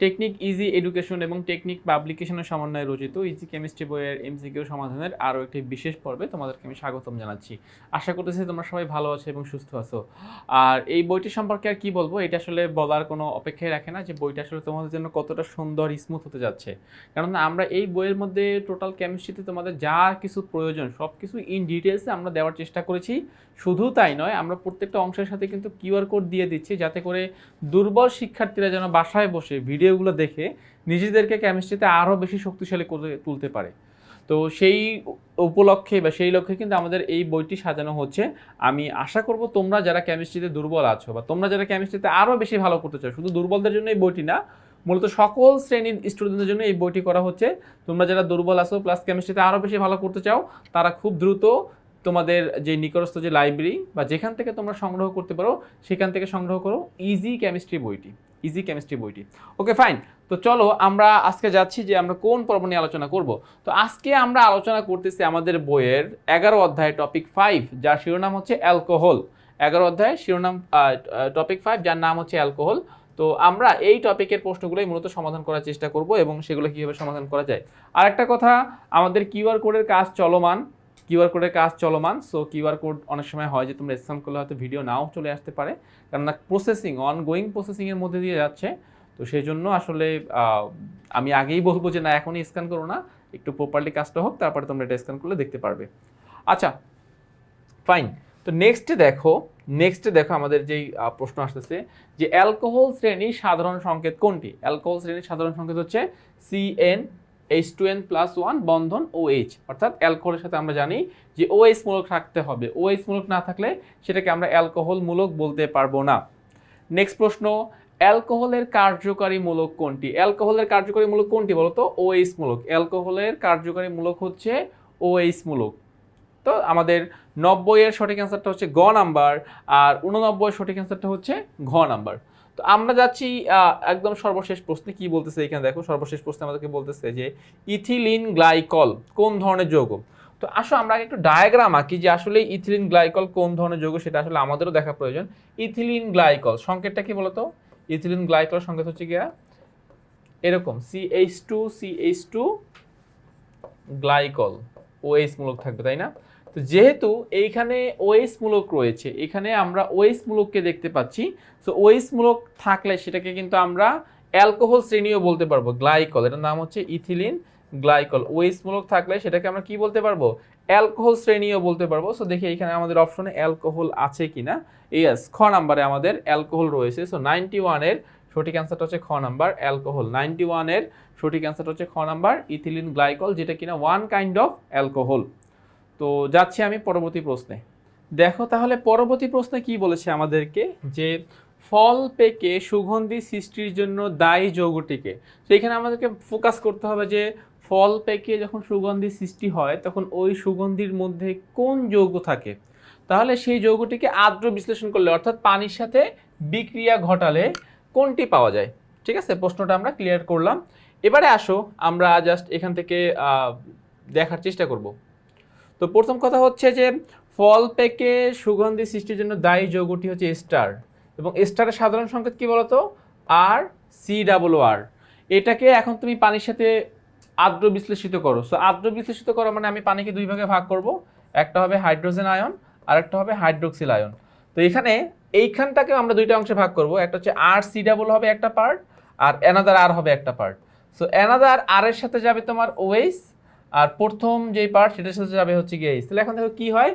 Technique easy education এবং technique পাবলিকেশনের সমন্বয়ে রচিত ইজি কেমিস্ট্রি বইয়ের এমসিকিউ সমাধানের আরও একটি বিশেষ পর্বে তোমাদেরকে আমি স্বাগতম জানাচ্ছি। আশা করতেছি তোমরা সবাই ভালো আছো এবং সুস্থ আছো। আর এই বইটি সম্পর্কে আর কি বলব? এটা আসলে বলার কোনো অপেক্ষায় রাখে না যে বইটা আসলে তোমাদের জন্য কতটা সুন্দর স্মুথ হতে যাচ্ছে। কেননা আমরা এই বইয়ের মধ্যে টোটাল কেমিস্ট্রিতে তোমাদের যা কিছু প্রয়োজন সব কিছু ইন ডিটেলসে আমরা দেওয়ার চেষ্টা করেছি। শুধু তাই নয়, আমরা প্রত্যেকটা অংশের সাথে কিন্তু কিউআর কোড দিয়ে দিচ্ছি যাতে করে দুর্বল শিক্ষার্থীরা যেন বাসায় বসে ভিডিওগুলো দেখে নিজেদেরকে কেমিস্ট্রিতে আরও বেশি শক্তিশালী করে তুলতে পারে। তো সেই উপলক্ষে বা সেই লক্ষ্যে কিন্তু আমাদের এই বইটি সাজানো হচ্ছে। আমি আশা করব তোমরা যারা কেমিস্ট্রিতে দুর্বল আছো বা তোমরা যারা কেমিস্ট্রিতে আরও বেশি ভালো করতে চাও, শুধু দুর্বলদের জন্য এই বইটি না, মূলত সকল শ্রেণির স্টুডেন্টদের জন্য এই বইটি করা হচ্ছে। তোমরা যারা দুর্বল আছো প্লাস কেমিস্ট্রিতে আরও বেশি ভালো করতে চাও, তারা খুব দ্রুত তোমাদের যে নিকটস্থ যে লাইব্রেরি বা যেখান থেকে তোমরা সংগ্রহ করতে পারো, সেখান থেকে সংগ্রহ করো ইজি কেমিস্ট্রি বইটি। ইজি কেমিস্ট্রি বইটি। ওকে ফাইন তো চলো আমরা আজকে যাচ্ছি যে আমরা কোন পর্ব নিয়ে আলোচনা করব। তো আজকে আমরা আলোচনা করতেছি আমাদের বইয়ের এগারো অধ্যায় টপিক ফাইভ যার শিরোনাম হচ্ছে অ্যালকোহল এগারো অধ্যায় শিরোনাম টপিক ফাইভ যার নাম হচ্ছে অ্যালকোহল তো আমরা এই টপিকের প্রশ্নগুলোই মূলত সমাধান করার চেষ্টা করব এবং সেগুলো কীভাবে সমাধান করা যায়। আর একটা কথা, আমাদের কিউআর কোডের কাজ চলমান। কিউআর কোডের কাজ চলমান সো কিউআর কোড অনেক সময় হয় যে তোমরা স্ক্যান করলে হয়তো ভিডিও নাও চলে আসতে পারে, কেননা প্রসেসিং অনগোয়িং প্রসেসিংয়ের মধ্যে দিয়ে যাচ্ছে। তো সেই জন্য আসলে আমি আগেই বলব যে না, এখনই স্ক্যান করো না, একটু প্রপারলি কাজটা হোক, তারপরে তোমরা এটা স্ক্যান করলে দেখতে পারবে। আচ্ছা ফাইন তো নেক্সটে দেখো নেক্সটে দেখো আমাদের যেই প্রশ্ন আসতেছে যে অ্যালকোহল শ্রেণির সাধারণ সংকেত কোনটি? অ্যালকোহল শ্রেণির সাধারণ সংকেত হচ্ছে CN H two N plus one বন্ধন ও এইচ অর্থাৎ অ্যালকোহলের সাথে আমরা জানি যে ও এইচ মূলক থাকতে হবে। ও এইচ মূলক না থাকলে সেটাকে আমরা অ্যালকোহল মূলক বলতে পারব না। নেক্সট প্রশ্ন, অ্যালকোহলের কার্যকারী মূলক কোনটি? অ্যালকোহলের কার্যকারী মূলক কোনটি বলতো? ও এইচ মূলক। অ্যালকোহলের কার্যকারী মূলক হচ্ছে ও এইচ মূলক। তো আমাদের নব্বই এর সঠিক অ্যান্সারটা হচ্ছে গ নাম্বার, আর উননব্বই সঠিক অ্যান্সারটা হচ্ছে ঘ নাম্বার। তো আমরা যাচ্ছি একদম সর্বশেষ প্রশ্নে। কি বলতেছে এখানে? দেখো, সর্বশেষ প্রশ্নে আমাদেরকে বলতেছে যে, ইথিলিন গ্লাইকল কোন ধরনের যৌগ? তো আসো, আমরা একটু ডায়াগ্রাম আঁকি যে আসলে ইথিলিন গ্লাইকল কোন ধরনের যৌগ, সেটা আসলে আমাদেরও দেখা প্রয়োজন। ইথিলিন গ্লাইকল, সংকেতটা কি বলতো? ইথিলিন গ্লাইকল সংকেত হচ্ছে গিয়া এরকম CH two CH two glycol OH মূলক থাকবে, তাই না? তো যেহেতু এইখানে ওএইচ মূলক রয়েছে, এখানে আমরা ওএইচ মূলককে দেখতে পাচ্ছি। সো ওএইচ মূলক থাকলে সেটাকে কিন্তু আমরা অ্যালকোহল শ্রেণীও বলতে পারব, গ্লাইকল। এটার নাম হচ্ছে ইথিলিন গ্লাইকল। ওএইচ মূলক থাকলে সেটাকে আমরা কি বলতে পারব? অ্যালকোহল শ্রেণীও বলতে পারব। সো দেখি এখানে আমাদের অপশনে অ্যালকোহল আছে কিনা। ইয়েস খ নাম্বারে আমাদের অ্যালকোহল রয়েছে। সো নাইনটি ওয়ানের সঠিক অ্যান্সারটা হচ্ছে খ নাম্বার, অ্যালকোহল। নাইনটি ওয়ানের সঠিক অ্যান্সারটা হচ্ছে খ নাম্বার, ইথিলিন গ্লাইকল, যেটা কিনা ওয়ান কাইন্ড অফ অ্যালকোহল তো যাচ্ছি আমি পরবর্তী প্রশ্নে। দেখো তাহলে পরবর্তী প্রশ্নে কি বলেছে আমাদেরকে? যে ফল পেকে সুগন্ধি সৃষ্টির জন্য দায়ী যৌগটিকে। তো এখানে আমাদেরকে ফোকাস করতে হবে যে ফল পেকে যখন সুগন্ধি সৃষ্টি হয়, তখন ওই সুগন্ধির মধ্যে কোন যৌগ থাকে? তাহলে সেই যৌগটিকে আর্দ্র বিশ্লেষণ করলে, অর্থাৎ পানির সাথে বিক্রিয়া ঘটালে কোনটি পাওয়া যায়? ঠিক আছে? প্রশ্নটা আমরা ক্লিয়ার করলাম। এবারে আসো, আমরা জাস্ট এখান থেকে দেখার চেষ্টা করব। তো প্রথম কথা হচ্ছে যে ফল পেকে সুগন্ধি সৃষ্টির জন্য দায়ী যৌগটি হচ্ছে স্টার। এবং স্টারের সাধারণ সংকেত কি বলতো? আর সি ডাবল আর এটাকে এখন তুমি পানির সাথে আর্দ্র বিশ্লেষিত করো। সো আর্দ্র বিশ্লেষিত করো মানে আমি পানিকে দুই ভাগে ভাগ করব। একটা হবে হাইড্রোজেন আয়ন আর একটা হবে হাইড্রোক্সিল আয়ন। তো এখানে এইখানটাকেও আমরা দুইটা অংশে ভাগ করব। একটা হচ্ছে আর সি ডাবল হবে একটা পার্ট আর অ্যানাদার আর হবে একটা পার্ট সো অ্যানাদার আর এর সাথে যাবে তোমার ওএইচ আর প্রথম যেই পার্ট সেটার সাথে যাবে হচ্ছে গিয়ে এইচ। তাহলে এখন দেখো কি হয়?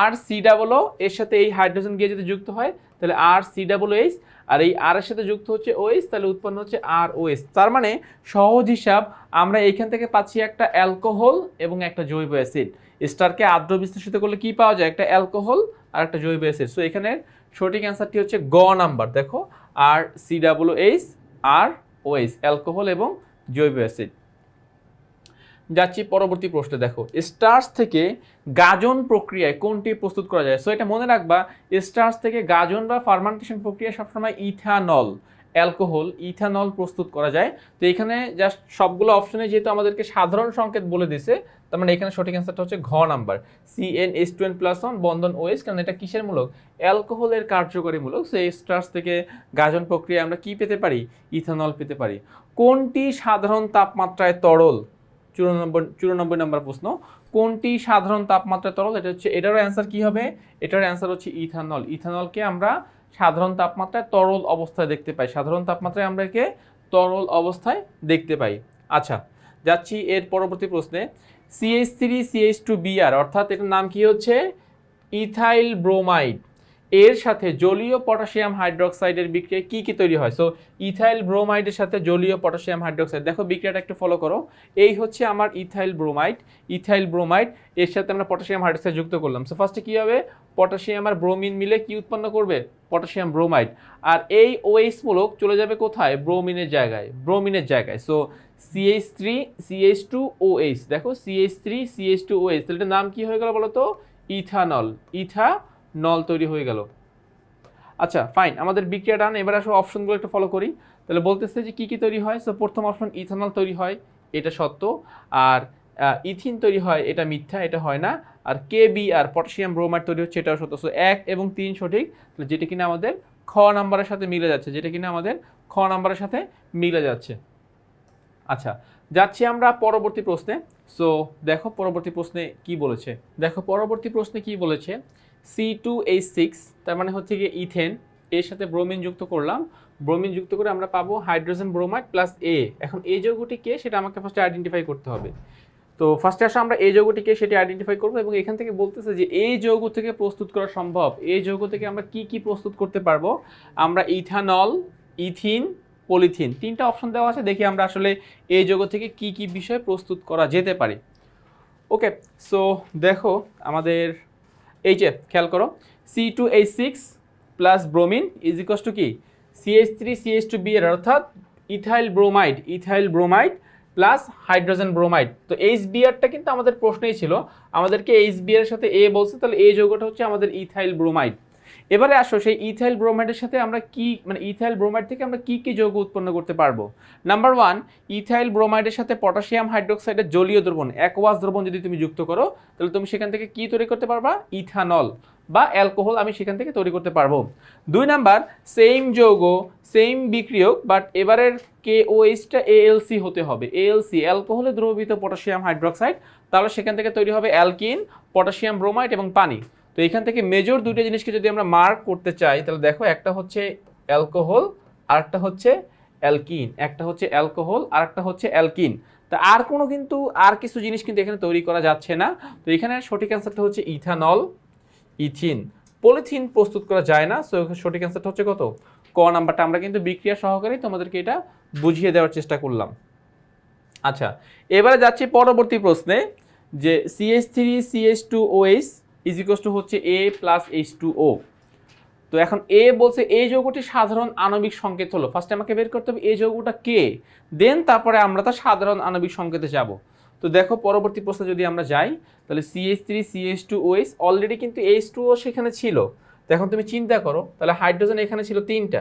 আর সি ডাবল এর সাথে এই হাইড্রোজেন গিয়ে যদি যুক্ত হয়, তাহলে R C double H R এই আর এর সাথে যুক্ত হচ্ছে ওএইচ তাহলে উৎপন্ন হচ্ছে আর ওএইচ তার মানে সহজ হিসাব, আমরা এইখান থেকে পাচ্ছি একটা অ্যালকোহল এবং একটা জৈব অ্যাসিড স্টারকে আর্দ্র বিশ্লেষিত করলে কি পাওয়া যায়? একটা অ্যালকোহল আর একটা জৈব অ্যাসিড সো এখানে সঠিক অ্যান্সারটি হচ্ছে গ নাম্বার, দেখো। R C double H R OH alcohol এবং জৈব অ্যাসিড যাচ্ছি পরবর্তী প্রশ্নে, দেখো। স্টার্স থেকে গাজন প্রক্রিয়ায় কোনটি প্রস্তুত করা যায়? সো এটা মনে রাখবা স্টার্চ থেকে গাজন বা ফার্মান্টেশন প্রক্রিয়ায় সবসময় ইথানল অ্যালকোহল ইথানল প্রস্তুত করা যায়। তো এখানে জাস্ট সবগুলো অপশনে যেহেতু আমাদেরকে সাধারণ সংকেত বলে দিছে, তার মানে এখানে সঠিক অ্যান্সারটা হচ্ছে ঘ number. C N S two N plus one বন্ধন ওএস কারণ এটা কিসের মূলক? অ্যালকোহলের কার্যকরী মূলক। সো স্টার্স থেকে গাজন প্রক্রিয়া আমরা কি পেতে পারি? ইথানল পেতে পারি। কোনটি সাধারণ তাপমাত্রায় তরল? চুরানব্বই চুরানব্বই নম্বর প্রশ্ন, কোনটি সাধারণ তাপমাত্রায় তরল? এটা হচ্ছে, এটারও অ্যান্সার কি হবে? এটার অ্যান্সার হচ্ছে ইথানল ইথানলকে আমরা সাধারণ তাপমাত্রায় তরল অবস্থায় দেখতে পাই। সাধারণ তাপমাত্রায় আমরা একে তরল অবস্থায় দেখতে পাই। আচ্ছা যাচ্ছি এর পরবর্তী প্রশ্নে। CH three CH two BR অর্থাৎ এটার নাম কি হচ্ছে? ইথাইল ব্রোমাইড এর সাথে জলীয় পটাশিয়াম হাইড্রোক্সাইডের বিক্রিয়ায় কি কি তৈরি হয়? সো ইথাইল ব্রোমাইডের সাথে জলীয় পটাশিয়াম হাইড্রোক্সাইড। দেখো, বিক্রিয়াটা একটু ফলো করো। এই হচ্ছে আমার ইথাইল ব্রোমাইড ইথাইল ব্রোমাইড এর সাথে আমরা পটাশিয়াম হাইড্রোক্সাইড যুক্ত করলাম। সো ফার্স্টে কী হবে? পটাশিয়াম আর ব্রোমিন মিলে কি উৎপন্ন করবে? পটাশিয়াম ব্রোমাইড আর এই ওএইচ মূলক চলে যাবে কোথায়? ব্রোমিনের জায়গায়। ব্রোমিনের জায়গায়। So CH three CH two OH দেখো CH three CH two OH তাহলে নাম কি হয়ে গেল বলো তো? ইথানল ইথানল তৈরি হয়ে গেল। আচ্ছা ফাইন আমাদের বিক্রিয়া ডান, এবার আসলে অপশনগুলো একটু ফলো করি। তাহলে বলতেছে যে কী কী তৈরি হয়? সো প্রথম অপশন ইথানল তৈরি হয়, এটা সত্য। আর ইথিন তৈরি হয়, এটা মিথ্যা, এটা হয় না। আর K B R potassium bromide তৈরি হচ্ছে, এটাও সত্য। সো এক এবং তিন সঠিক। যেটা কিনা আমাদের খ নাম্বারের সাথে মিলে যাচ্ছে, যেটা কিনা আমাদের খ নাম্বারের সাথে মিলে যাচ্ছে। আচ্ছা যাচ্ছি আমরা পরবর্তী প্রশ্নে। সো দেখো পরবর্তী প্রশ্নে কি বলেছে? দেখো পরবর্তী প্রশ্নে কি বলেছে? সি টু এইচ সিক্স তার মানে হচ্ছে গিয়ে ইথেন, এর সাথে ব্রোমিন যুক্ত করলাম। ব্রোমিন যুক্ত করে আমরা পাবো হাইড্রোজেন ব্রোমাইড প্লাস এ এখন এই যৌগটি কে, সেটা আমাকে ফার্স্টে আইডেন্টিফাই করতে হবে। তো ফার্স্টে আসলে আমরা এই যৌগটিকে সেটি আইডেন্টিফাই করব এবং এখান থেকে বলতেছে যে এই যৌগ থেকে প্রস্তুত করা সম্ভব। এই যৌগ থেকে আমরা কি কি প্রস্তুত করতে পারব? আমরা ইথানল, ইথিন, পলিথিন, তিনটা অপশন দেওয়া আছে। দেখি আমরা আসলে এই যৌগ থেকে কি কি বিষয় প্রস্তুত করা যেতে পারে। ওকে সো দেখো আমাদের এই যে, খেয়াল করো C two H six plus bromine is equals two কি? CH three CH two B এর, অর্থাৎ ethyl bromide ethyl bromide plus hydrogen bromide তো এইচ বিআরটা কিন্তু আমাদের প্রশ্নেই ছিল, আমাদেরকে এইচ বিআর সাথে এ বলছে, তাহলে এই যৌগটা হচ্ছে আমাদের ইথাইল ব্রোমাইড এবারে আসো, সেই ইথাইল ব্রোমাইডের সাথে আমরা কি মানে ইথাইল ব্রোমাইড থেকে আমরা কি কি যৌগ উৎপন্ন করতে পারব? নাম্বার ওয়ান ইথাইল ব্রোমাইডের সাথে পটাশিয়াম হাইড্রোক্সাইডের জলীয় দ্রবণ অ্যাকোয়াস দ্রবণ যদি তুমি যুক্ত করো, তাহলে তুমি সেখান থেকে কি তৈরি করতে পারবা? ইথানল বা অ্যালকোহল আমি সেখান থেকে তৈরি করতে পারব। দুই নাম্বার সেম যৌগ সেম বিক্রিয়ক বাট এবারের কে ও এইচটা এএলসি হতে হবে। এএলসি অ্যালকোহলে দ্রবীভূত পটাশিয়াম হাইড্রোক্সাইড, তাহলে সেখান থেকে তৈরি হবে অ্যালকিন, পটাশিয়াম ব্রোমাইড এবং পানি। তো এখান থেকে মেজর দুইটা জিনিসকে যদি আমরা মার্ক করতে চাই, তাহলে দেখো একটা হচ্ছে অ্যালকোহল আর একটা হচ্ছে অ্যালকিন একটা হচ্ছে অ্যালকোহল আর একটা হচ্ছে অ্যালকিন তা আর কোনো কিন্তু, আর কিছু জিনিস কিন্তু এখানে তৈরি করা যাচ্ছে না। তো এখানে সঠিক অ্যান্সারটা হচ্ছে ইথানল ইথিন পলিথিন প্রস্তুত করা যায় না সো সঠিক অ্যান্সারটা হচ্ছে কত? ক নাম্বারটা আমরা কিন্তু বিক্রিয়া সহকারে তোমাদেরকে এটা বুঝিয়ে দেওয়ার চেষ্টা করলাম। আচ্ছা এবারে যাচ্ছি পরবর্তী প্রশ্নে, যে CS three CS two OH is to হচ্ছে A plus H two O তো এখন এ বলছে এই যৌগটি সাধারণ আণবিক সংকেত হলো। ফার্স্টে আমাকে বের করতে হবে এই যৌগটা কে? দেন তারপরে আমরা তার সাধারণ আণবিক সংকেতে যাব। তো দেখো পরবর্তী প্রশ্নে যদি আমরা যাই, তাহলে CH three CH two OH already কিন্তু এইচ টু ও সেখানে ছিল। তো এখন তুমি চিন্তা করো, তাহলে হাইড্রোজেন এখানে ছিল তিনটা।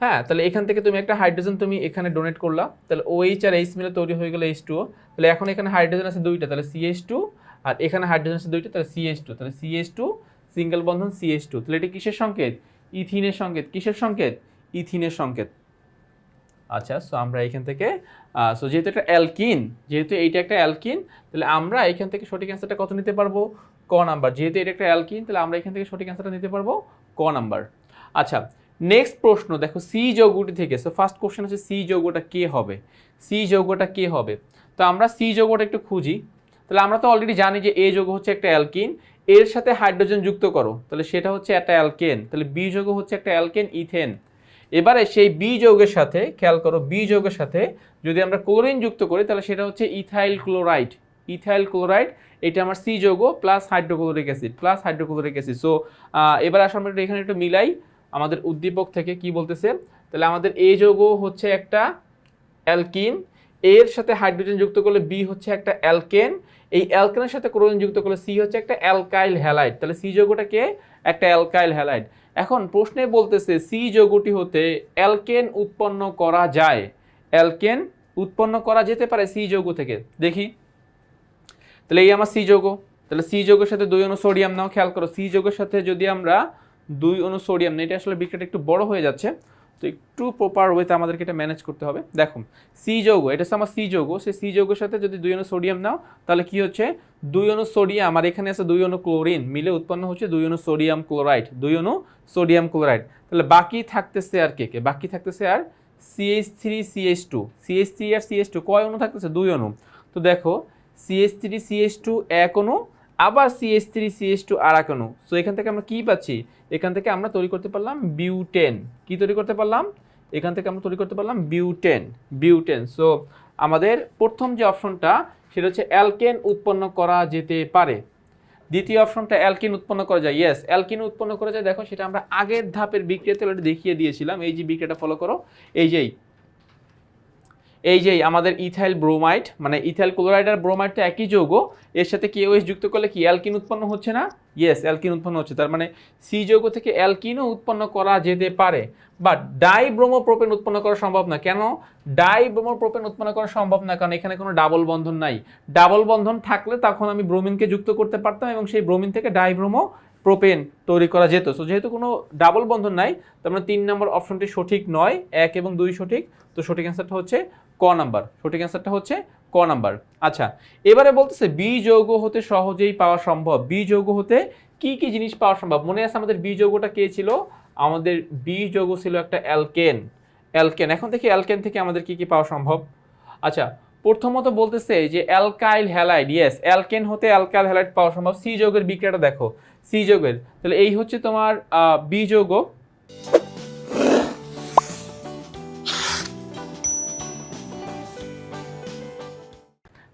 হ্যাঁ তাহলে এখান থেকে তুমি একটা হাইড্রোজেন তুমি এখানে ডোনেট করলা, তাহলে ওএইচ আর এইচ মিলে তৈরি হয়ে গেলো এইচ টু তাহলে এখন এখানে হাইড্রোজেন আছে দুইটা, তাহলে সিএইচ টু আর এখানে হাইড্রোজেন আছে দুইটা, তাহলে সিএইচ টু তাহলে সিএইচ টু সিঙ্গেল বন্ধন সিএইচ টু তাহলে এটা কিসের সংকেত? ইথিনের সংকেত। কিসের সংকেত? ইথিনের সংকেত। আচ্ছা সো আমরা এখান থেকে সো যেহেতু এটা অ্যালকিন যেহেতু এইটা একটা অ্যালকিন তাহলে আমরা এখান থেকে সঠিক অ্যান্সারটা কত নিতে পারব? ক নাম্বার যেহেতু এটা একটা অ্যালকিন তাহলে আমরা এখান থেকে সঠিক অ্যান্সারটা নিতে পারব ক নাম্বার আচ্ছা নেক্সট প্রশ্ন, দেখো সি যৌগটি থেকে সো ফার্স্ট কোশ্চেন হচ্ছে সি যৌগটা কে হবে? সি যৌগটা কে হবে? তো আমরা সি যৌগটা একটু খুঁজি। তাহলে আমরা তো অলরেডি জানি যে এ যৌগ হচ্ছে একটা অ্যালকিন, এর সাথে হাইড্রোজেন যুক্ত করো। তাহলে সেটা হচ্ছে একটা অ্যালকেন। তাহলে বি যৌগ হচ্ছে একটা অ্যালকেন, ইথেন। এবারে সেই বি যৌগের সাথে, খেয়াল করো বি যৌগের সাথে, যদি আমরা ক্লোরিন যুক্ত করি, তাহলে সেটা হচ্ছে ইথাইল ক্লোরাইড ইথাইল ক্লোরাইড এটা আমার সি যৌগ plus hydrochloric acid plus hydrochloric acid so এবার আসলে আমরা এখানে একটু মিলাই। আমাদের উদ্দীপক থেকে কি বলতেছে? তাহলে আমাদের এ যৌগ হচ্ছে একটা অ্যালকিন এর সাথে হাইড্রোজেন যুক্ত করলে বি হচ্ছে একটা অ্যালকেন। এই অ্যালকেনের সাথে ক্লোরিন যুক্ত করলে সি হচ্ছে একটা অ্যালকাইল হ্যালাইড। তাহলে সি যৌগটাকে একটা অ্যালকাইল হ্যালাইড। এখন প্রশ্নে বলতেছে সি যৌগটি হতে অ্যালকেন উৎপন্ন করা যায়। অ্যালকেন উৎপন্ন করা যেতে পারে সি যৌগ থেকে। দেখি। তাহলে এই আমার সি যৌগ। তাহলে সি যৌগের সাথে দুই অণু সোডিয়াম, নাও খেয়াল করো। সি যৌগের সাথে যদি আমরা দুই অণু সোডিয়াম এটা আসলে বিক্রিয়াটা একটু বড় হয়ে যাচ্ছে। তো একটু প্রপার ওয়েতে আমাদেরকে এটা ম্যানেজ করতে হবে। দেখো সি যৌগ, এটা হচ্ছে আমার সি যৌগ, সেই সি যৌগের সাথে যদি দুই অণু সোডিয়াম নাও, তাহলে কি হচ্ছে? দুই অণু সোডিয়াম আর এখানে আছে দুই অণু ক্লোরিন মিলে উৎপন্ন হচ্ছে দুই অণু সোডিয়াম ক্লোরাইড দুই অণু সোডিয়াম ক্লোরাইড তাহলে বাকি থাকতেছে আর কে কে? বাকি থাকতেছে আর CH three CH two CH three আর সিএইচ টু কয় অণু থাকতেছে? দুই অণু। তো দেখো সিএইচ থ্রি সিএইচ টু এক অণু, আবার সিএইচ থ্রি সিএইচ টু আর এক অণু। সো এখান থেকে আমরা কী পাচ্ছি? এখান থেকে আমরা তৈরি করতে পারলাম বিউটেন। কি তৈরি করতে পারলাম? এখান থেকে আমরা তৈরি করতে পারলাম বিউটেন বিউটেন। সো আমাদের প্রথম যে অপশনটা, সেটা হচ্ছে অ্যালকেন উৎপন্ন করা যেতে পারে। দ্বিতীয় অপশনটা, অ্যালকিন উৎপন্ন করা যায়। ইয়েস অ্যালকিন উৎপন্ন করা যায়। দেখো, সেটা আমরা আগের ধাপের বিক্রিয়াতে দেখিয়ে দিয়েছিলাম। এই যে বিক্রিয়াটা ফলো করো। এই যেই এই যে আমাদের ইথাইল ব্রোমাইড মানে ইথাইল ক্লোরাইড আর ব্রোমাইড তো একই যৌগ, এর সাথে কি ওএস যুক্ত করলে কি অ্যালকিন উৎপন্ন হচ্ছে না? ইয়েস অ্যালকিন উৎপন্ন হচ্ছে, তার মানে সি যৌগ থেকে অ্যালকিনও উৎপন্ন করা যেতে পারে। বাট ডাই ব্রোমোপ্রোপেন উৎপন্ন করা সম্ভব না। কেন? ডাই ব্রোমোপ্রোপেন উৎপন্ন করা সম্ভব না, কারণ এখানে কোনো ডাবল বন্ধন নাই। ডাবল বন্ধন থাকলে তখন আমি ব্রোমিনকে যুক্ত করতে পারতাম এবং সেই ব্রোমিন থেকে ডাই ব্রোমো প্রোপেন তৈরি করা যেত। সো যেহেতু কোনো ডাবল বন্ধন নাই, তার মানে তিন নম্বর অপশনটি সঠিক নয়, এক এবং দুই সঠিক। তো সঠিক অ্যান্সারটা হচ্ছে ক নাম্বার। সঠিক অ্যান্সারটা হচ্ছে ক নাম্বার। আচ্ছা এবারে বলতেছে বি যৌগ হতে সহজেই পাওয়া সম্ভব। বি যৌগ হতে কি কি জিনিস পাওয়া সম্ভব? মনে আছে আমাদের বি যৌগটা কে ছিল? আমাদের বি যৌগ ছিল একটা অ্যালকেন। অ্যালকেন, এখন থেকে অ্যালকেন থেকে আমাদের কি কি পাওয়া সম্ভব? আচ্ছা প্রথমত বলতেছে যে অ্যালকাইল হ্যালাইড ইয়েস অ্যালকেন হতে অ্যালকাইল হ্যালাইড পাওয়া সম্ভব। সি যৌগের বিক্রিয়াটা দেখো। সি যৌগের, তাহলে এই হচ্ছে তোমার বি যৌগ।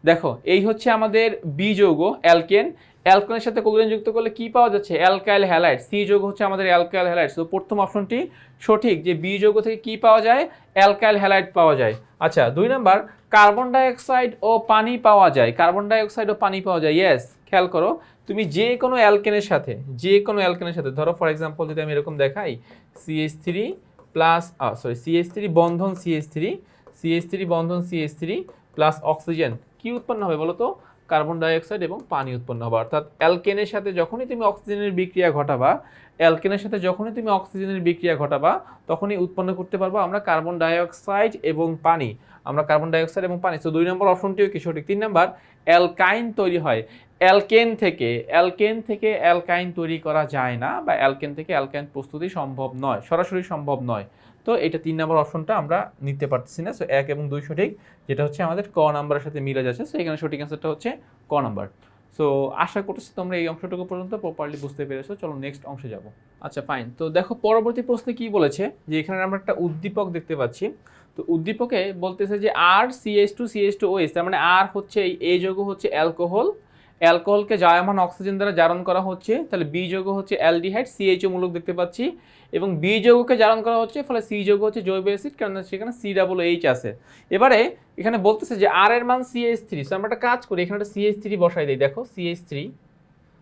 দেখো, এই হচ্ছে আমাদের বি যৌগ অ্যালকেন অ্যালকেনের সাথে ক্লোরিন যুক্ত করলে কি পাওয়া যাচ্ছে? অ্যালকাইল হ্যালাইড সি যৌগ হচ্ছে আমাদের অ্যালকাইল হ্যালাইড তো প্রথম অপশনটি সঠিক যে বি যৌগ থেকে কি পাওয়া যায়? অ্যালকাইল হ্যালাইড পাওয়া যায়। আচ্ছা দুই নাম্বার কার্বন ডাইঅক্সাইড ও পানি পাওয়া যায়। কার্বন ডাইঅক্সাইড ও পানি পাওয়া যায়। ইয়েস খেয়াল করো, তুমি যে কোনো অ্যালকেনের সাথে, যে কোনো অ্যালকেনের সাথে, ধরো ফর এক্সাম্পল যদি আমি এরকম দেখাই CH three plus sorry CS three বন্ধন সিএইচ থ্রি সিএস থ্রি বন্ধন সিএস থ্রি প্লাস অক্সিজেন কি উৎপন্ন হবে বলো তো কার্বন ডাইঅক্সাইড এবং পানি উৎপন্ন হবে। অর্থাৎ অ্যালকেনের সাথে যখনই তুমি অক্সিজেনের বিক্রিয়া ঘটাবা, অ্যালকেনের সাথে যখনই তুমি অক্সিজেনের বিক্রিয়া ঘটাবা, তখনই উৎপন্ন করতে পারব আমরা কার্বন ডাইঅক্সাইড এবং পানি। আমরা কার্বন ডাইঅক্সাইড এবং পানি। তো দুই নম্বর অপশনটিও কি সঠিক? তিন নম্বর, অ্যালকাইন তৈরি হয়। অ্যালকেন থেকে অ্যালকেন থেকে অ্যালকাইন তৈরি করা যায় না বা অ্যালকেন থেকে অ্যালকাইন প্রস্তুতি সম্ভব নয়, সরাসরি সম্ভব নয়। তো এটা তিন নম্বর অপশনটা আমরা নিতে পারতেছি না। সো এক এবং দুই সঠিক, যেটা হচ্ছে আমাদের ক নাম্বারের সাথে মিলে যাচ্ছে। সো এখানে সঠিক অ্যান্সারটা হচ্ছে ক নাম্বার। সো আশা করতেছি তোমরা এই অংশটুকু পর্যন্ত প্রপারলি বুঝতে পেরেছ। চলো নেক্সট অংশে যাব। আচ্ছা ফাইন তো দেখো, পরবর্তী প্রশ্নে কি বলেছে? যে এখানে আমরা একটা উদ্দীপক দেখতে পাচ্ছি। তো উদ্দীপকে বলতেছে যে R CS two CS two OS তার মানে আর হচ্ছে এই যৌগ হচ্ছে অ্যালকোহল অ্যালকোহলকে জায়মান অক্সিজেন দ্বারা জারণ করা হচ্ছে। তাহলে বি যৌগ হচ্ছে অ্যালডিহাইড সিএইচও মূলক দেখতে পাচ্ছি। এবং বি যৌগকে জারণ করা হচ্ছে, ফলে সি যৌগ হচ্ছে জৈব অ্যাসিড কারণ সেখানে সি ডাবল এইচ আছে। এবারে এখানে বলতেছে যে আর এর মান সিএইচ থ্রি সো আমরা একটা কাজ করি, এখানে একটা সিএইচ থ্রি বসাই দিই। দেখো সিএইচ থ্রি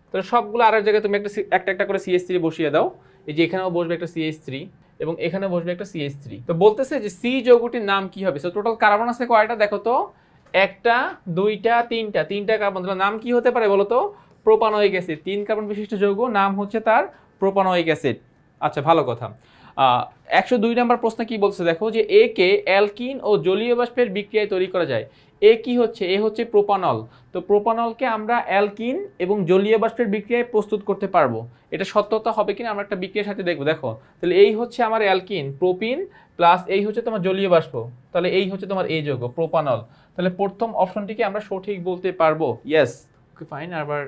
তাহলে সবগুলো আর এক জায়গায় তুমি একটা একটা একটা করে সিএইচ থ্রি বসিয়ে দাও। এই যে এখানেও বসবে একটা সিএইচ থ্রি এবং এখানে বসবে একটা সিএইচ থ্রি তো বলতেছে যে সি যৌগটির নাম কি হবে? সো টোটাল কার্বন আছে কয়টা? দেখো তো, একটা, দুইটা, তিনটা। তিনটা কার্বন নাম কি হতে পারে বলো তো? প্রোপানোয়িক অ্যাসিড তিন কার্বন বিশিষ্ট যৌগ, নাম হচ্ছে তার প্রোপানোয়িক অ্যাসিড আচ্ছা ভালো কথা। একশো দুই নম্বর প্রশ্ন কি বলছে? দেখো যে, এ কে অ্যালকিন ও জলীয় বাষ্পের বিক্রিয়ায় তৈরি করা যায়। এ কি হচ্ছে? এ হচ্ছে প্রোপানল। তো প্রোপানলকে আমরা অ্যালকিন এবং জলীয় বাষ্পের বিক্রিয়ায় প্রস্তুত করতে পারব। এটা সত্যতা হবে কিনা? আমরা একটা বিক্রিয়ার সাথে দেখব। দেখো, তাহলে এই হচ্ছে আমার অ্যালকিন, প্রোপিন প্লাস এই হচ্ছে তোমার জলীয় বাষ্প। তাহলে এই হচ্ছে তোমার এই যৌগ, প্রোপানল। তাহলে প্রথম অপশনটিকে আমরা সঠিক বলতে পারব? ইয়েস ফাইন আবার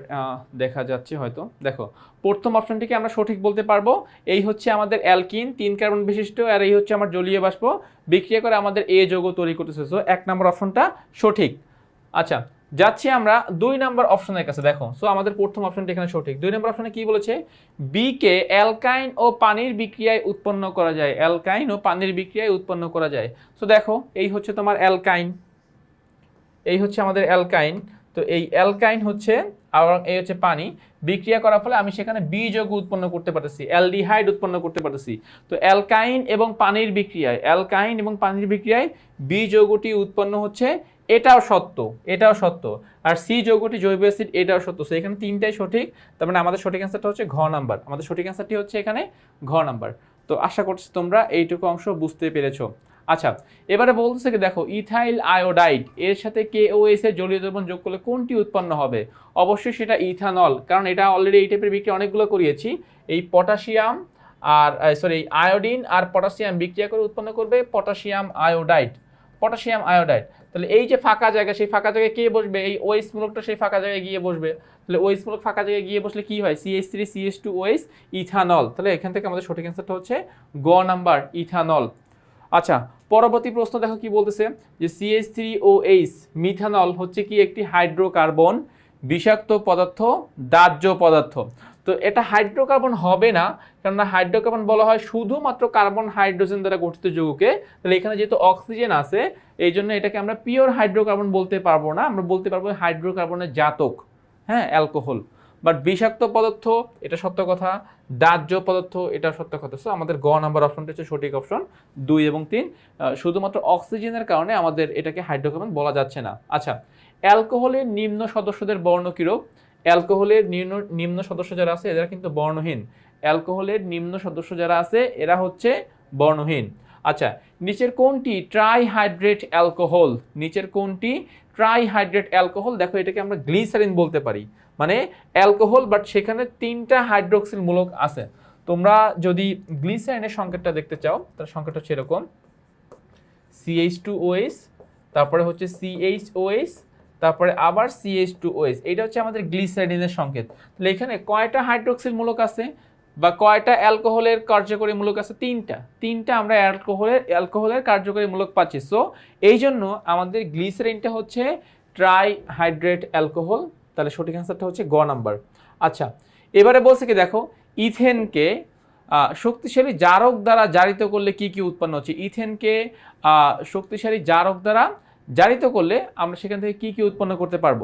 দেখা যাচ্ছে হয়তো। দেখো, প্রথম অপশনটিকে আমরা সঠিক বলতে পারব। এই হচ্ছে আমাদের অ্যালকিন তিন কার্বন বিশিষ্ট, আর এই হচ্ছে আমার জলীয় বাষ্প। বিক্রিয়া করে আমাদের এ যৌগ তৈরি করতেছে। সো এক নম্বর অপশনটা সঠিক। আচ্ছা যাচ্ছি আমরা দুই নম্বর অপশনের কাছে। দেখো সো আমাদের প্রথম অপশনটা এখানে সঠিক। দুই নম্বর অপশনে কি বলেছে? বি কে অ্যালকাইন ও পানির বিক্রিয়ায় উৎপন্ন করা যায়। অ্যালকাইন ও পানির বিক্রিয়ায় উৎপন্ন করা যায়। সো দেখো, এই হচ্ছে তোমার অ্যালকাইন এই হচ্ছে আমাদের অ্যালকাইন তো এই অ্যালকাইন হচ্ছে আর এই হচ্ছে পানি। বিক্রিয়া করার ফলে আমি সেখানে বি যৌগ উৎপন্ন করতে পারতেছি, অ্যালডিহাইড উৎপন্ন করতে পারতেছি। তো অ্যালকাইন এবং পানির বিক্রিয়ায়, অ্যালকাইন এবং পানির বিক্রিয়ায় যৌগটি উৎপন্ন হচ্ছে, এটাও সত্য এটাও সত্য। আর সি যৌগটি জৈব অ্যাসিড, এটাও সত্য। সো এখানে তিনটাই সঠিক, তার মানে আমাদের সঠিক অ্যান্সারটা হচ্ছে ঘ নাম্বার। আমাদের সঠিক অ্যান্সারটি হচ্ছে এখানে ঘ নাম্বার। তো আশা করছি তোমরা এইটুকু অংশ বুঝতে পেরেছ। আচ্ছা এবারে বলতেছে কি, দেখো, ইথাইল আয়োডাইড, এর সাথে কে ও এস এর জলীয় দ্রবণ যোগ করলে কোনটি উৎপন্ন হবে? অবশ্যই সেটা ইথানল, কারণ এটা অলরেডি এই টাইপের বিক্রিয়া অনেকগুলো করিয়েছি। এই পটাশিয়াম আর সরি আয়োডিন আর পটাশিয়াম বিক্রিয়া করে উৎপন্ন করবে পটাশিয়াম আয়োডাইড। Potassium iodide. তাহলে এই যে ফাঁকা জায়গা, সেই ফাঁকা জায়গায় কে বসবে? এই ওয়েস মূলকটা সেই ফাঁকা জায়গায় গিয়ে বসবে। তাহলে ওয়েস মূলক ফাঁকা জায়গায় গিয়ে বসলে কি হয়? CH three CH two OS ethanol. তাহলে এখান থেকে আমাদের সঠিক অ্যান্সারটা হচ্ছে গ নাম্বার, ইথানল। আচ্ছা পরবর্তী প্রশ্ন দেখো কি বলতেছে, যে CH three O H methanol হচ্ছে কি একটি হাইড্রোকার্বন বিষাক্ত পদার্থ, দাহ্য পদার্থ। তো এটা হাইড্রোকার্বন হবে না, কেননা হাইড্রোকার্বন বলা হয় শুধুমাত্র কার্বন হাইড্রোজেন দ্বারা গঠিত যৌগকে, তাহলে এখানে যেহেতু অক্সিজেন আছে, এই জন্য এটাকে আমরা পিওর হাইড্রোকার্বন বলতে পারব না, আমরা বলতে পারব হাইড্রোকার্বনের জাতক হ্যাঁ অ্যালকোহল বাট বিষাক্ত পদার্থ, এটা সত্য কথা। দাহ্য পদার্থ, এটা সত্য কথা। সো আমাদের গ নাম্বার অপশনটা হচ্ছে সঠিক অপশন দুই এবং তিন। শুধুমাত্র অক্সিজেনের কারণে আমাদের এটাকে হাইড্রোকার্বন বলা যাচ্ছে না। আচ্ছা অ্যালকোহলের নিম্ন সদস্যদের বর্ণ কিরূপ? অ্যালকোহলের নিম্ন নিম্ন সদস্য যারা আছে, এরা কিন্তু বর্ণহীন। অ্যালকোহলের নিম্ন সদস্য যারা আছে, এরা হচ্ছে বর্ণহীন। আচ্ছা নিচের কোনটি ট্রাইহাইড্রেট অ্যালকোহল? নিচের কোনটি ট্রাইহাইড্রেট অ্যালকোহল? দেখো, এটাকে আমরা গ্লিসারিন বলতে পারি। মানে অ্যালকোহল বাট সেখানে তিনটা হাইড্রোক্সিল মূলক আছে। তোমরা যদি গ্লিসারিনের সংকেতটা দেখতে চাও, তার সংকেতটা হচ্ছে এরকম। সিএইচ টু ওএস তারপরে হচ্ছে সিএইচ ওএস তারপরে আবার সিএইচ টু ওএস এটা হচ্ছে আমাদের গ্লিসারিনের সংকেত। তাহলে এখানে কয়টা হাইড্রোক্সিল মূলক আছে বা কয়টা অ্যালকোহলের কার্যকরী মূলক আছে? তিনটা। তিনটা আমরা অ্যালকোহলের অ্যালকোহলের কার্যকরী মূলক পাচ্ছি। সো এই জন্য আমাদের গ্লিসারিনটা হচ্ছে ট্রাই হাইড্রেট অ্যালকোহল তাহলে সঠিক অ্যান্সারটা হচ্ছে গ নাম্বার। আচ্ছা এবারে বলছে কি, দেখো, ইথেনকে শক্তিশালী জারক দ্বারা জারিত করলে কি কি উৎপন্ন হচ্ছে? ইথেনকে শক্তিশালী জারক দ্বারা জারিত করলে আমরা সেখান থেকে কি কি উৎপন্ন করতে পারব?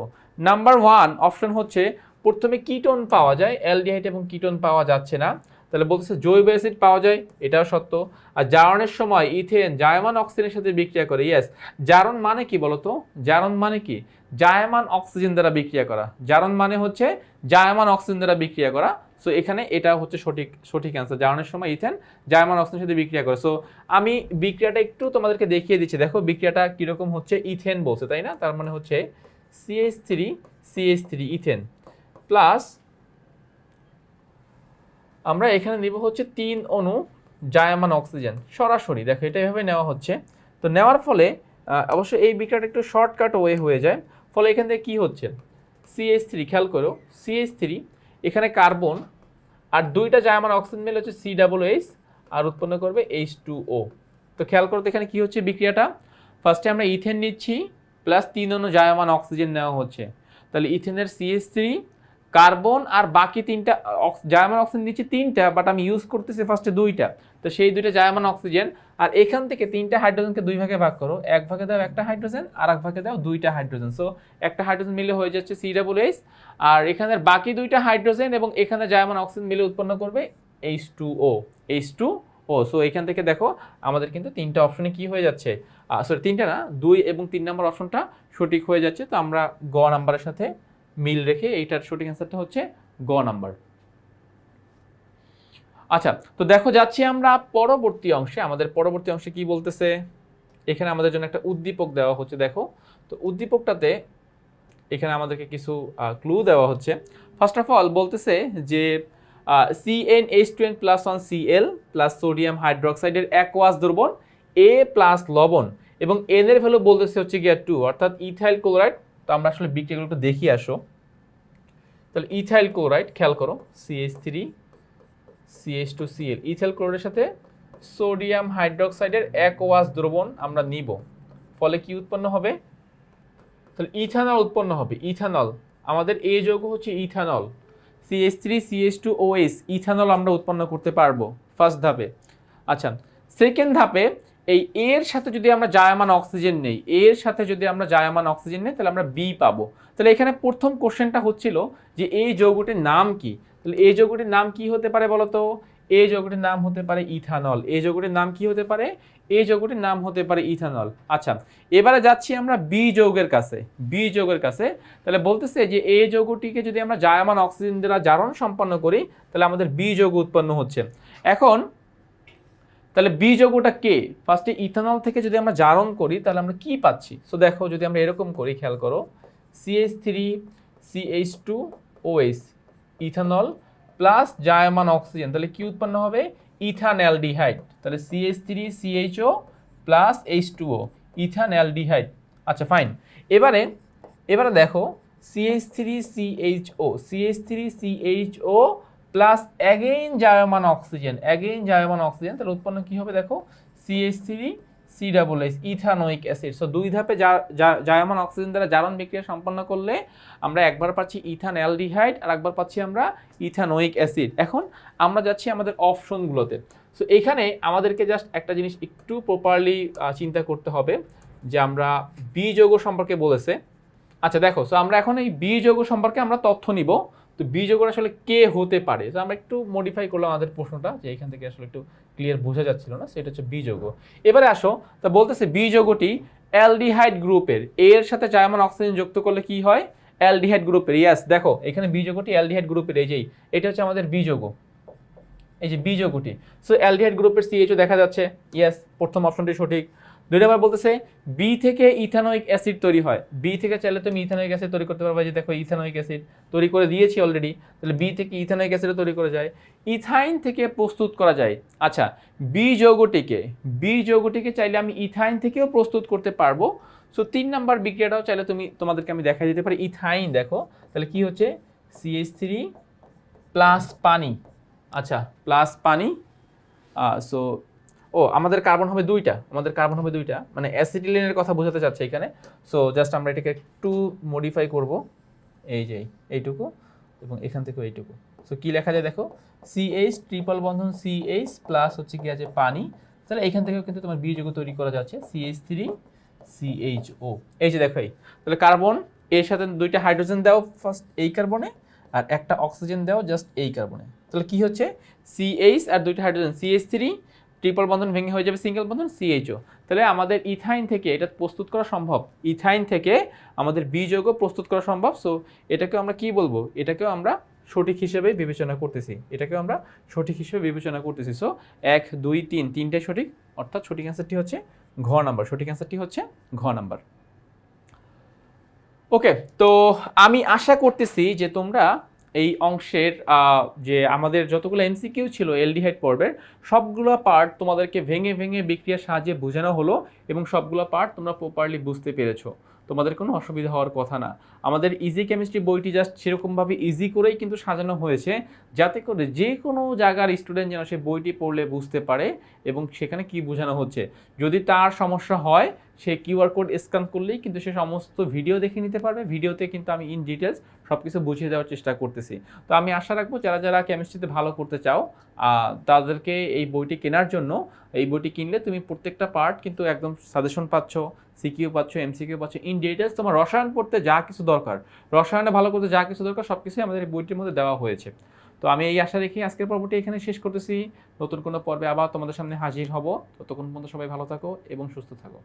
নাম্বার ওয়ান অপশন হচ্ছে, প্রথমে কিটোন পাওয়া যায়, অ্যালডিহাইড এবং কিটোন পাওয়া যাচ্ছে না। তাহলে বলতেছে জৈব অ্যাসিড পাওয়া যায়, এটাও সত্য। আর জারণের সময় ইথেন, জায়মান অক্সিজেনের সাথে বিক্রিয়া করে ইয়েস জারণ মানে কি বলতো? জারণ মানে কি? জায়মান অক্সিজেন দ্বারা বিক্রিয়া করা। জারণ মানে হচ্ছে জায়মান অক্সিজেন দ্বারা বিক্রিয়া করা। সো এখানে এটা হচ্ছে সঠিক সঠিক অ্যান্সার জারণের সময় ইথেন, জায়মান অক্সিজেনের সাথে বিক্রিয়া করে। সো আমি বিক্রিয়াটা একটু তোমাদেরকে দেখিয়ে দিচ্ছি। দেখো, বিক্রিয়াটা কীরকম হচ্ছে? ইথেন বলছে, তাই না? তার মানে হচ্ছে CH three CH three ethane. Plus আমরা এখানে নিব হচ্ছে তিন অণু জায়মান অক্সিজেন, সরাসরি। দেখো, এটা এভাবে নেওয়া হচ্ছে। তো নেওয়ার ফলে অবশ্য এই বিক্রিয়াটা একটু শর্টকাট ওয়ে হয়ে যায়। ফলে এখান থেকে কী হচ্ছে? সিএইচ থ্রি খেয়াল করো সিএইচ থ্রি এখানে কার্বন আর দুইটা জায়মান অক্সিজেন মিলে হচ্ছে সি ডাবল এইচ আর উৎপন্ন করবে এইচ টু ও তো খেয়াল করো তো এখানে কী হচ্ছে বিক্রিয়াটা? ফার্স্টে আমরা ইথেন নিচ্ছি প্লাস তিন অণু জায়মান অক্সিজেন নেওয়া হচ্ছে। তাহলে ইথেনের সিএস থ্রি কার্বন আর বাকি তিনটা জায়মান অক্সিজেন দিচ্ছি তিনটা বাট আমি ইউজ করতেছি ফার্স্টে দুইটা। তো সেই দুইটা জায়মান অক্সিজেন, আর এখান থেকে তিনটা হাইড্রোজেনকে দুই ভাগে ভাগ করো। এক ভাগে দাও একটা হাইড্রোজেন, আর এক ভাগে দাও দুইটা হাইড্রোজেন। সো একটা হাইড্রোজেন মিলে হয়ে যাচ্ছে সি ডাবল এইচ আর এখানের বাকি দুইটা হাইড্রোজেন এবং এখানে জায়মান অক্সিজেন মিলে উৎপন্ন করবে H two O H two O so এখান থেকে দেখো, আমাদের কিন্তু তিনটা অপশনে কি হয়ে যাচ্ছে? সরি তিনটা না, দুই এবং তিন নম্বর অপশনটা সঠিক হয়ে যাচ্ছে। তো আমরা গ নাম্বারের সাথে মিল রেখে এইটার সঠিক অ্যান্সারটা হচ্ছে গ নাম্বার আচ্ছা তো দেখো যাচ্ছি আমরা পরবর্তী অংশে। আমাদের পরবর্তী অংশে কি বলতেছে? এখানে আমাদের জন্য একটা উদ্দীপক দেওয়া হচ্ছে, দেখো। তো উদ্দীপকটাতে এখানে আমাদেরকে কিছু ক্লু দেওয়া হচ্ছে। ফার্স্ট অফ অল বলতেছে যে C N H two N plus one C L plus sodium হাইড্রোক্সাইডের aqueous দ্রবণ এ প্লাস লবণ এবং এন এর ভ্যালু বলতেছে হচ্ছে গিয়া টু অর্থাৎ ইথাইল ক্লোরাইড আমরা আসলে বিক্রিয়াগুলো একটু দেখিয়ে আসো। তাহলে ইথাইল ক্লোরাইড খেয়াল করো CH three CH two CL ethyl ক্লোরাইডের সাথে সোডিয়াম হাইড্রোক্সাইডের এক ওয়াস দ্রবণ আমরা নিব। ফলে কি উৎপন্ন হবে? তাহলে ইথানল উৎপন্ন হবে। ইথানল আমাদের এ যৌগ হচ্ছে ethanol CS three CS two OS ethanol আমরা উৎপন্ন করতে পারব। ফার্স্ট ধাপে। আচ্ছা সেকেন্ড ধাপে এই এর সাথে যদি আমরা জায়মান অক্সিজেন নেই এর সাথে যদি আমরা জায়মান অক্সিজেন নেই, তাহলে আমরা বি পাবো। তাহলে এখানে প্রথম কোশ্চেনটা হচ্ছিল যে এই যৌগটির নাম কি? তাহলে এই যৌগটির নাম কি হতে পারে বলতো? এই যৌগটির নাম হতে পারে ইথানল। এই যৌগটির নাম কি হতে পারে? এই যৌগটির নাম হতে পারে ইথানল। আচ্ছা এবারে যাচ্ছি আমরা বি যৌগের কাছে বি যৌগের কাছে। তাহলে বলতেছে যে এই যৌগটিকে যদি আমরা জায়মান অক্সিজেন দ্বারা জারণ সম্পন্ন করি, তাহলে আমাদের বি যৌগ উৎপন্ন হচ্ছে। এখন তাহলে বি যৌগটা কে? ফার্স্টে ইথানল থেকে যদি আমরা জারণ করি, তাহলে আমরা কি পাচ্ছি? সো দেখো, যদি আমরা এরকম করি, খেয়াল করো CH three CH two OH ethanol plus জায়মান oxygen তাহলে কি উৎপন্ন হবে? ইথানঅ্যালডিহাইড তাহলে CH three CHO plus H two O ethanaldehyde আচ্ছা ফাইন এবারে এবারে দেখো CH three CHO CH three CHO plus again জায়মান oxygen again জায়মান অক্সিজেন তাহলে উৎপন্ন কি হবে দেখো? CH three C double H ethanoic acid so দুই ধাপে জায়মান অক্সিজেন দ্বারা জারণ বিক্রিয়া সম্পন্ন করলে আমরা একবার পাচ্ছি ইথান অ্যালডিহাইড আর একবার পাচ্ছি আমরা ইথানোইক অ্যাসিড এখন আমরা যাচ্ছি আমাদের অপশনগুলোতে সো এখানে আমাদেরকে জাস্ট একটা জিনিস একটু প্রপারলি চিন্তা করতে হবে, যে আমরা বি যৌগ সম্পর্কে বলেছে। আচ্ছা দেখো সো আমরা এখন এই বি যৌগ সম্পর্কে আমরা তথ্য নিব। তো বি আসলে কে হতে পারে? তো আমরা একটু মডিফাই করলাম আমাদের প্রশ্নটা যে এখান থেকে আসলে একটু ক্লিয়ার বোঝা যাচ্ছিল না, সেটা হচ্ছে বি এবারে আসো, তা বলতেছে বি যৌগটি অ্যালডিহাইড গ্রুপের, এর সাথে জায়মান অক্সিজেন যুক্ত করলে কি হয়? অ্যালডিহাইড গ্রুপের ইয়াস দেখো, এখানে বি যৌগটি অ্যালডিহাইড গ্রুপের, এই যেই এটা হচ্ছে আমাদের বি যৌগ এই যে বি যৌগটি সো অ্যালডিহাইড গ্রুপের সিএইচও দেখা যাচ্ছে ইয়েস প্রথম অপশনটি সঠিক। দুই নম্বর বলতেছে বি থেকে ইথানোইক অ্যাসিড তৈরি হয়। বি থেকে চাইলে তুমি ইথানোইক অ্যাসিড তৈরি করতে পারবে যে দেখো ইথানোইক অ্যাসিড তৈরি করে দিয়েছি অলরেডি তাহলে বি থেকে ইথানোইক অ্যাসিডও তৈরি করা যায়। ইথাইন থেকে প্রস্তুত করা যায়। আচ্ছা বি যৌগটিকে বি যৌগটিকে চাইলে আমি ইথাইন থেকেও প্রস্তুত করতে পারব। সো তিন নাম্বার বিক্রিয়াটাও চাইলে তুমি, তোমাদেরকে আমি দেখা দিতে পারি। ইথাইন দেখো, তাহলে কি হচ্ছে? সিএইচ থ্রি প্লাস পানি। আচ্ছা প্লাস পানি। সো ও, আমাদের কার্বন হবে দুইটা, আমাদের কার্বন হবে দুইটা মানে অ্যাসিটিলিনের কথা বোঝাতে চাচ্ছে এখানে। সো জাস্ট আমরা এটাকে একটু মডিফাই করব, এই যে এইটুকু এবং এখান থেকেও এইটুকু। সো কি লেখা যায় দেখো? সিএইচ ট্রিপল বন্ধন সিএইচ প্লাস হচ্ছে কি আছে পানি। তাহলে এখান থেকেও কিন্তু তোমার বিয়োগ তৈরি করা যাচ্ছে সিএইচ থ্রি সিএইচও এই যে দেখো এই, তাহলে কার্বন, এর সাথে দুইটা হাইড্রোজেন দাও ফার্স্ট এই কার্বনে আর একটা অক্সিজেন দাও জাস্ট এই কার্বনে। তাহলে কি হচ্ছে? সিএইচ আর দুইটা হাইড্রোজেন সিএইচ থ্রি ট্রিপল বন্ধন ভেঙে হয়ে যাবে সিঙ্গেল বন্ধন সিএইচও তাহলে আমাদের ইথাইন থেকে এটা প্রস্তুত করা সম্ভব। ইথাইন থেকে আমাদের বি যৌগ প্রস্তুত করা সম্ভব। সো এটাকেও আমরা কি বলব? এটাকেও আমরা সঠিক হিসেবে বিবেচনা করতেছি। এটাকেও আমরা সঠিক হিসেবে বিবেচনা করতেছি। সো এক, দুই, তিন তিনটাই সঠিক। অর্থাৎ সঠিক অ্যান্সারটি হচ্ছে ঘ নাম্বার সঠিক অ্যান্সারটি হচ্ছে ঘ নাম্বার ওকে তো আমি আশা করতেছি যে তোমরা এই অংশের যে আমাদের যতগুলো এমসিকিউ ছিল এলডিহাইড পর্বের, সবগুলো পার্ট তোমাদেরকে ভেঙে ভেঙে বিক্রিয়ার সাহায্যে বোঝানো হলো এবং সবগুলো পার্ট তোমরা প্রপারলি বুঝতে পেরেছ। তোমাদের কোনো অসুবিধা হওয়ার কথা না। আমাদের ইজি কেমিস্ট্রি বইটি জাস্ট সেরকমভাবে ইজি করেই কিন্তু সাজানো হয়েছে, যাতে করে যে কোনো জায়গার স্টুডেন্ট যেন সে বইটি পড়লে বুঝতে পারে এবং সেখানে কি বোঝানো হচ্ছে। যদি তার সমস্যা হয় সে কিউআর কোড স্ক্যান করলেই কিন্তু সে সমস্ত ভিডিও দেখে নিতে পারবে। ভিডিওতে কিন্তু আমি ইন ডিটেলস সব কিছু বুঝিয়ে দেওয়ার চেষ্টা করতেছি। তো আমি আশা রাখব যারা যারা কেমিস্ট্রিতে ভালো করতে চাও তাদেরকে এই বইটি কেনার জন্য, এই বইটি কিনলে তুমি প্রত্যেকটা পার্ট কিন্তু একদম সাজেশন পাচ্ছ সিকিউ পাচ্ছ এমসিকিউ পাচ্ছ ইন ডিটেলস তোমার রসায়ন পড়তে যা কিছু দরকার, রসায়নে ভালো করতে যা কিছু দরকার সব কিছুই আমাদের এই বইটির মধ্যে দেওয়া হয়েছে। তো আমি এই আশা রেখে আজকের পর্বটি এখানে শেষ করতেছি। নতুন কোনো পর্বে আবার তোমাদের সামনে হাজির হব। ততক্ষণ পর্যন্ত সবাই ভালো থাকো এবং সুস্থ থাকো।